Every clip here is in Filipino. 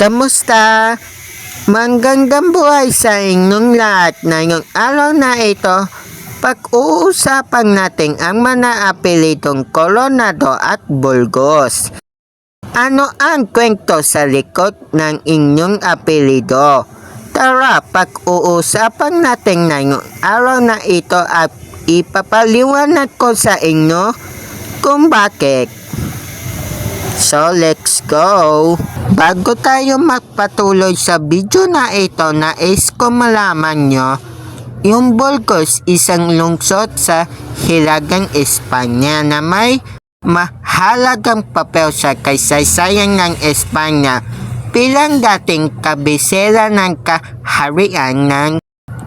Kamusta? Manggandang buhay sa inyong lahat na ngayong araw na ito. Pag-uusapan natin ang mga apelidong Coronado at Burgos. Ano ang kwento sa likod ng inyong apelido? Tara, pag-uusapan natin na ngayong araw na ito at ipapaliwanag ko sa inyo kung bakit. So, let's go! Bago tayo magpatuloy sa video na ito, nais ko malaman nyo, yung Burgos isang lungsod sa Hilagang Espanya na may mahalagang papel sa kaysaysayan ng Espanya bilang dating kabisera ng kaharian ng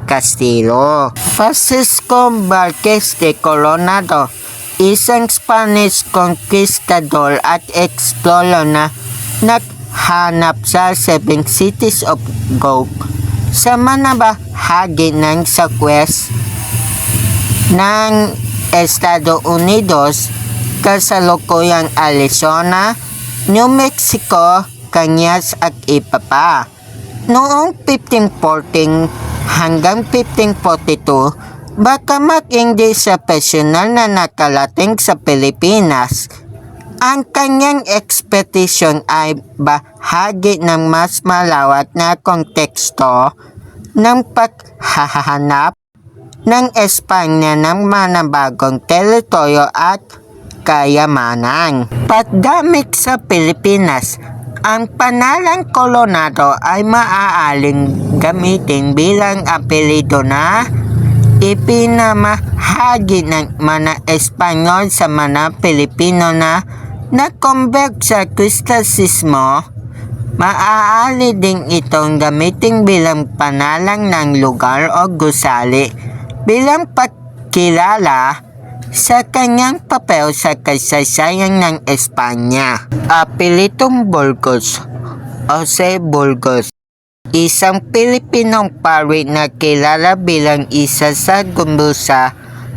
Kastilo. Francisco Marquez de Coronado, isang Spanish conquistador at explorer na naghanap sa Seven Cities of Gold sa manabahagi ng southwest ng Estados Unidos, kasalukuyang Arizona, New Mexico, Cañas at iba pa. Noong 1514 hanggang 1542, baka hindi sa personal na nakalating sa Pilipinas. Ang kanyang expedition ay bahagi ng mas malawak na konteksto ng paghahanap ng Espanya ng manabagong teritoryo at kayamanan. Pagdamit sa Pilipinas, ang panalang kolonado ay maaaling gamitin bilang apelido na ipinamahagi ng mga Espanyol sa mga Pilipino na na-convert sa Kristosismo. Maaari din itong gamitin bilang panalang ng lugar o gusali bilang pagkilala sa kanyang papel sa kasaysayan ng Espanya. Apelitong Burgos Jose Burgos Isang Pilipinong pari na kilala bilang isa sa gumbo sa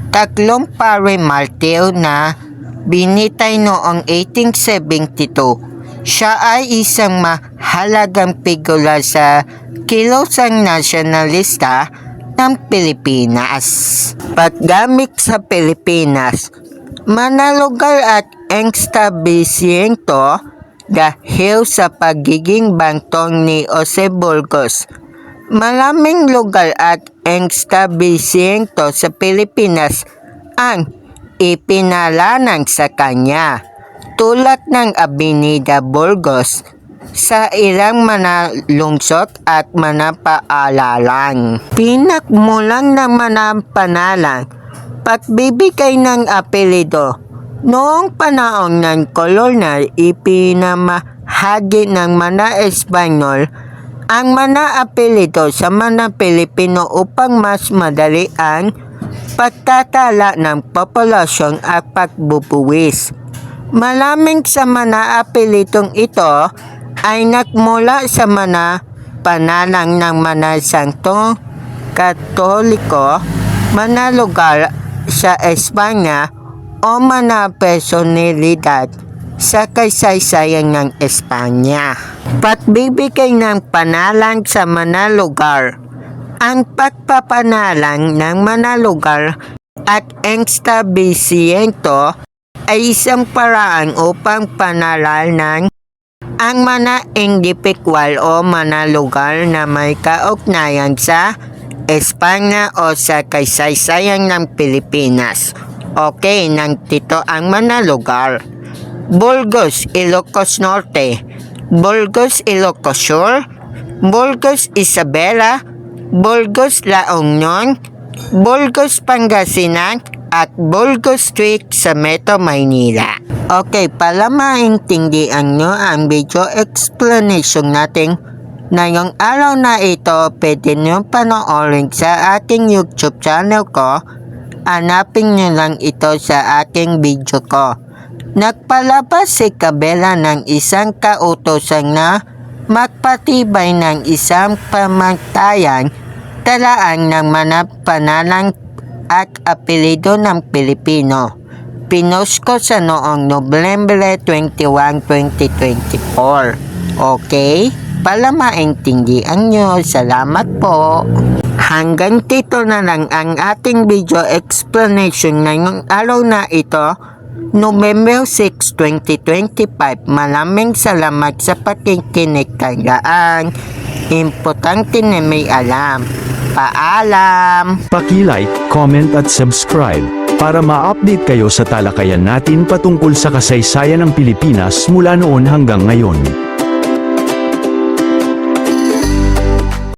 tatlong pari martir na binitay noong 1872. Siya ay isang mahalagang figura sa kilosang nasyonalista ng Pilipinas. Paggamit sa Pilipinas, manalugar at establishmento dahil sa pagiging bantong ni Jose Burgos. Maraming lugar at establishmento sa Pilipinas ang ipinalanan sa kanya tulad ng Avenida Burgos sa ilang mga lungsod at mga paalalan. Pinakmulang ng mga panalang pagbibigay ng apelido Noong panahon ng kolonyal, ipinamahagi ng mga Espanyol ang mga apelido sa mga Pilipino upang mas madali ang pagtatala ng populasyon at pagbubuwis. Malaming sa mga apelidong ito ay nagmula sa mga panalang ng mga santong katoliko, mga lugar sa Espanya o mga personalidad sa kaysaysayan ng Espanya. Pagbibigay ng panalang sa mga lugar. Ang pagpapanalang ng mga lugar at establishmento ay isang paraan upang panalal ng ang mga individual o mga lugar na may kaugnayan sa Espanya o sa kaysaysayan ng Pilipinas. Okay, nang tito ang mga lugar. Burgos, Ilocos Norte. Burgos, Ilocos Sur. Burgos, Isabela. Burgos, La Union. Burgos, Pangasinan. At Burgos Street sa Metro Maynila. Okay, para maintindihan nyo ang video explanation natin ngayong araw na ito, pwede nyo panoorin sa aking YouTube channel ko Hanapin nyo lang ito sa aking video ko. Nagpalabas si Kabela ng isang kautosan na magpatibay ng isang pamantayan talaan ng mga panalang at apelido ng Pilipino. Pinost ko sa noong Nobyembre 21, 2024. Okay? pala maintindihan nyo. Salamat po. Hanggang dito na lang ang ating video explanation ngayong araw na ito. November 6, 2025. Maraming salamat sa pakikinig kayaan. Importante na may alam. Paalam! Paki-like, comment at subscribe para ma-update kayo sa talakayan natin patungkol sa kasaysayan ng Pilipinas mula noon hanggang ngayon.